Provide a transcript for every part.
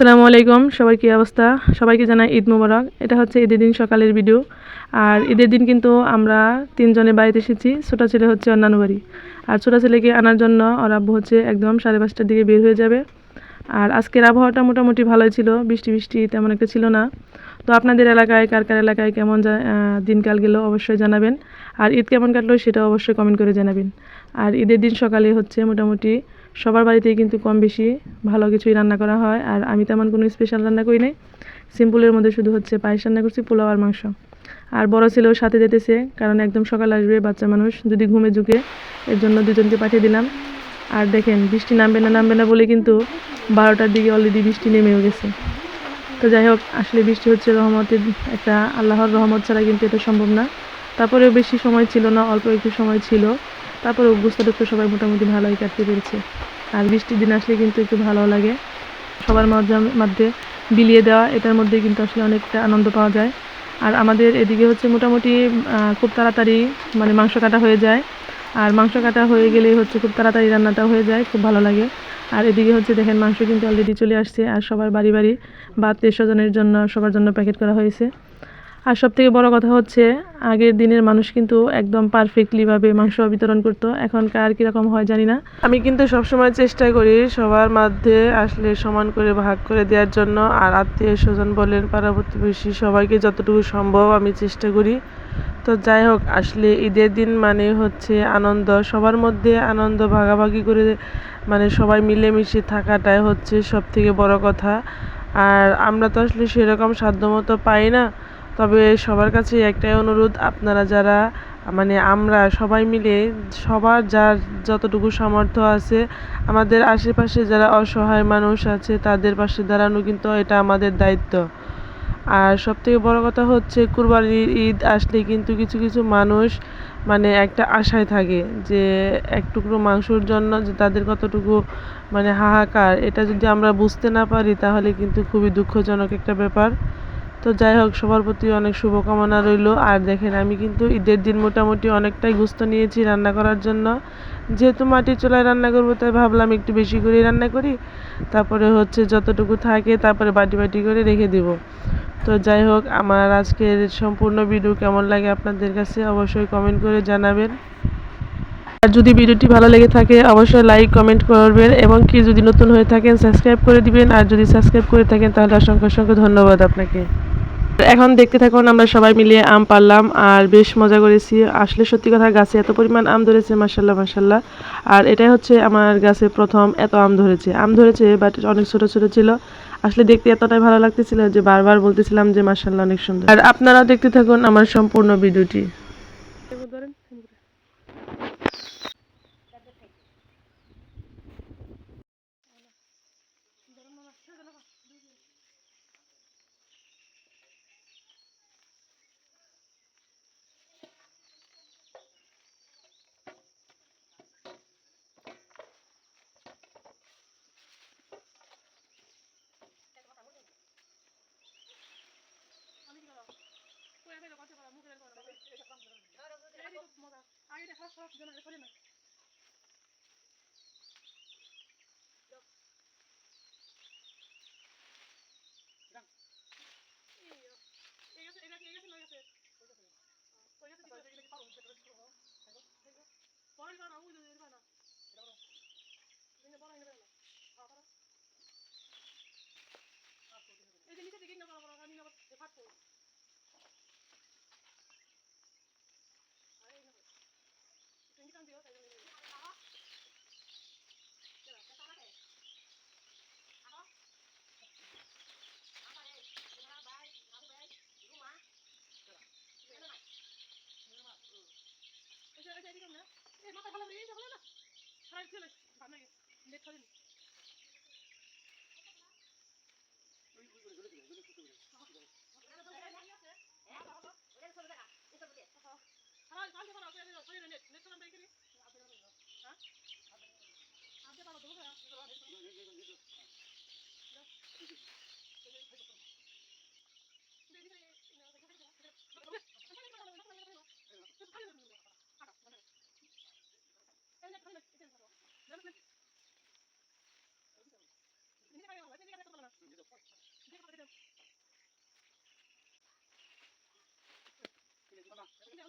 আসসালামু আলাইকুম, সবার কী অবস্থা? সবাইকে জানাই ঈদ মুবারক। এটা হচ্ছে ঈদের দিন সকালের ভিডিও। আর ঈদের দিন কিন্তু আমরা তিনজনে বাড়িতে এসেছি, ছোটো ছেলে হচ্ছে অন্যান্য বাড়ি। আর ছোটো ছেলেকে আনার জন্য ওর আব্বু হচ্ছে একদম সাড়ে পাঁচটার দিকে বের হয়ে যাবে। আর আজকের আবহাওয়াটা মোটামুটি ভালোই ছিল, বৃষ্টি বৃষ্টি তেমন একটা ছিল না। তো আপনাদের এলাকায়, কার কার এলাকায় কেমন দিনকাল গেল অবশ্যই জানাবেন। আর ঈদ কেমন কাটলো সেটা অবশ্যই কমেন্ট করে জানাবেন। আর ঈদের দিন সকালে হচ্ছে মোটামুটি সবার বাড়িতেই কিন্তু কম বেশি ভালো কিছুই রান্না করা হয়। আর আমি তেমন কোনো স্পেশাল রান্না করি নাই। সিম্পলের মধ্যে শুধু হচ্ছে পায়েস রান্না করছি, পোলাও আর মাংস। আর বড় ছেলেও সাথে যেতেছে কারণ একদম সকাল আসবে, বাচ্চা মানুষ, যদি ঘুমে ঝুঁকে, এর জন্য দুজনকে পাঠিয়ে দিলাম। আর দেখেন, বৃষ্টি নামবে না নামবে না বলে কিন্তু বারোটার দিকে অলরেডি বৃষ্টি নেমেও গেছে। তো যাই হোক, আসলে বৃষ্টি হচ্ছে রহমতের একটা, আল্লাহর রহমত ছাড়া কিন্তু এটা সম্ভব না। তারপরেও বেশি সময় ছিল না, অল্প একটু সময় ছিল। তারপরে অভ্যস্ত টুকু সবাই মোটামুটি ভালোই কাটতে পেরেছে। আর বৃষ্টির দিন আসলে কিন্তু একটু ভালো লাগে। সবার মধ্যে বিলিয়ে দেওয়া, এটার মধ্যে কিন্তু আসলে অনেকটা আনন্দ পাওয়া যায়। আর আমাদের এদিকে হচ্ছে মোটামুটি খুব তাড়াতাড়ি মানে মাংস কাটা হয়ে যায়। আর মাংস কাটা হয়ে গেলেই হচ্ছে খুব তাড়াতাড়ি রান্নাটা হয়ে যায়, খুব ভালো লাগে। আর এদিকে হচ্ছে দেখেন মাংস কিন্তু অলরেডি চলে আসছে, আর সবার বাড়ি বাড়ি বা আত্মীয় স্বজনের জন্য, সবার জন্য প্যাকেট করা হয়েছে। আর সব থেকে বড় কথা হচ্ছে, আগের দিনের মানুষ কিন্তু একদম পারফেক্টলিভাবে মাংস বিতরণ করতো। এখনকার কীরকম হয় জানি না। আমি কিন্তু সবসময় চেষ্টা করি সবার মধ্যে আসলে সমান করে, ভাগ করে দেওয়ার জন্য। আর আত্মীয় স্বজন বলেন পাড়া প্রতিবেশী সবাইকে যতটুকু সম্ভব আমি চেষ্টা করি। তো যাই হোক, আসলে ঈদের দিন মানে হচ্ছে আনন্দ। সবার মধ্যে আনন্দ, ভাগাভাগি করে মানে সবাই মিলেমিশে থাকাটাই হচ্ছে সব থেকে বড় কথা। আর আমরা তো আসলে সেরকম সাধ্যমতো পাই না। তবে সবার কাছে একটাই অনুরোধ, আপনারা যারা মানে আমরা সবাই মিলে, সবার যার যতটুকু সামর্থ্য আছে, আমাদের আশেপাশে যারা অসহায় মানুষ আছে, তাদের পাশে দাঁড়ানো কিন্তু এটা আমাদের দায়িত্ব। আর সবথেকে বড় কথা হচ্ছে, কুরবানির ঈদ আসলে কিন্তু কিছু কিছু মানুষ মানে একটা আশায় থাকে যে, এক টুকরো মাংসর জন্য যে তাদের কতটুকু মানে হাহাকার। এটা যদি আমরা বুঝতে না পারি, তাহলে কিন্তু খুবই দুঃখজনক একটা ব্যাপার। তো যাই হোক, সবার প্রতি অনেক শুভকামনা রইল। আর দেখেন, আমি কিন্তু ঈদের দিন মোটামুটি অনেকটাই গুস্ত নিয়েছি রান্না করার জন্য। যেহেতু মাটির চুলায় রান্না করব, তাই ভাবলাম একটু বেশি করে রান্না করি। তারপরে হচ্ছে যতটুকু থাকে, তারপরে বাটি বাটি করে রেখে দেব। তো যাই হোক, আমার আজকের সম্পূর্ণ ভিডিও কেমন লাগে আপনাদের কাছে অবশ্যই কমেন্ট করে জানাবেন। আর যদি ভিডিওটি ভালো লেগে থাকে, অবশ্যই লাইক কমেন্ট করবেন। এবং কি যদি নতুন হয়ে থাকেন সাবস্ক্রাইব করে দিবেন। আর যদি সাবস্ক্রাইব করে থাকেন, তাহলে অসংখ্য অসংখ্য ধন্যবাদ আপনাকে। এখন দেখতে থাকুন, আমরা সবাই মিলিয়ে আম পারলাম আর বেশ মজা করেছি। আসলে সত্যি কথা, গাছে এত পরিমাণ আম ধরেছে মাসাল্লাহ মাসাল্লাহ আর এটাই হচ্ছে আমার গাছে প্রথম এত আম ধরেছে। আম ধরেছে বাট অনেক ছোট ছোট ছিল। আসলে দেখতে এতটাই ভালো লাগতেছিল যে বারবার বলতেছিলাম যে মাসাল্লাহ অনেক সুন্দর। আর আপনারা দেখতে থাকুন আমার সম্পূর্ণ ভিডিওটি।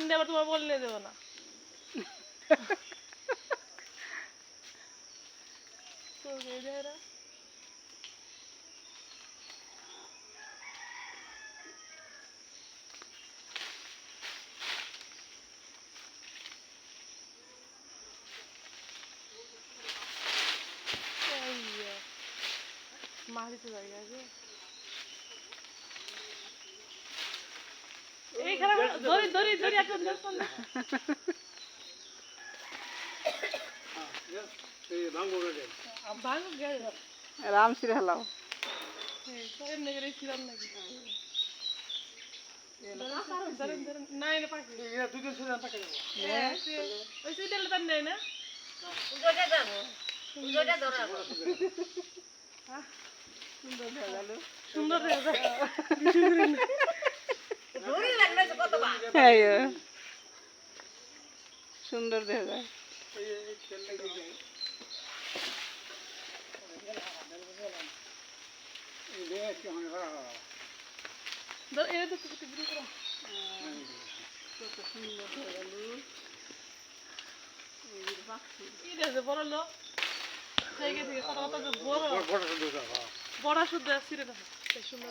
টান দেবার তোমার বললে দেবো না। যে, মাটিতে দাঁড়িয়ে আছে এইখানে দড়ি দড়ি দড়ি একটা দর্শন না ভাঙ গেল। রাম সিরে হেলাও সুন্দর। সুন্দর দেখা যায়। বড় লোক? বড়। শুদ্ধ সিরে দেখো, সুন্দর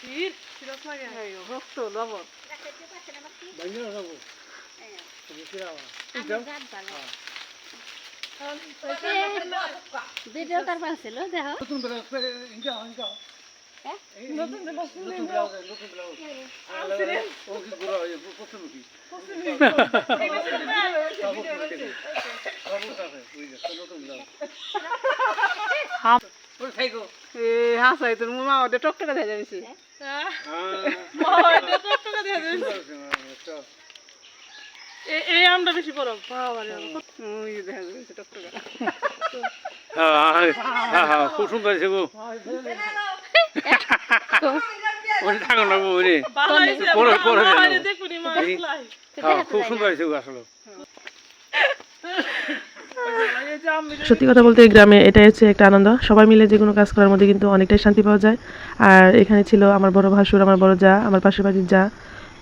দেখো। সির, সিরাস লাগে। রক্ত লবণ ছিল দেখো নতুন হাসাই তোর মা ওটা টকটকা দেখা হ্যাঁ? আছে। এ- এই আমটা বেশি বড় বাবা দেখা যাচ্ছে টকটকা খুব সুন্দর হয়েছে গো ওটা থাকুন না গো ওরে ভালো হয়েছে, পরে- মা- পরে মা দেবো। হয়নি দেখুনি, মা এই- আসলাই। হ্যাঁ খুব সুন্দর হয়েছে গো আসলে সত্যি কথা বলতে এই গ্রামে এটাই হচ্ছে একটা আনন্দ। সবাই মিলে যে কোনো কাজ করার মধ্যে কিন্তু অনেকটাই শান্তি পাওয়া যায়। আর এখানে ছিল আমার বড় ভাসুর, আমার বড় যা, আমার পাশের বাড়ির যা।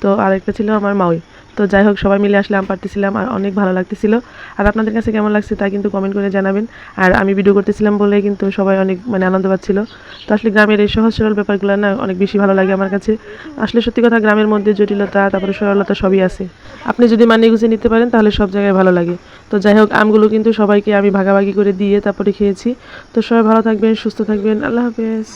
তো আরেকটা ছিল আমার মাউই। তো যাই হোক, সবাই মিলে আসলে আম পারতেছিলাম আর অনেক ভালো লাগতেছিল। আর আপনাদের কাছে কেমন লাগছে তা কিন্তু কমেন্ট করে জানাবেন। আর আমি ভিডিও করতেছিলাম বলে কিন্তু সবাই অনেক মানে আনন্দ পাচ্ছিল। তো আসলে গ্রামের এই সহজ সরল ব্যাপারগুলো না অনেক বেশি ভালো লাগে আমার কাছে। আসলে সত্যি কথা, গ্রামের মধ্যে জটিলতা, তারপরে সরলতা সবই আছে। আপনি যদি মানিয়ে গুছিয়ে নিতে পারেন, তাহলে সব জায়গায় ভালো লাগে। তো যাই হোক, আমগুলো কিন্তু সবাইকে আমি ভাগাভাগি করে দিয়ে তারপরে খেয়েছি। তো সবাই ভালো থাকবেন, সুস্থ থাকবেন। আল্লাহ হাফেজ।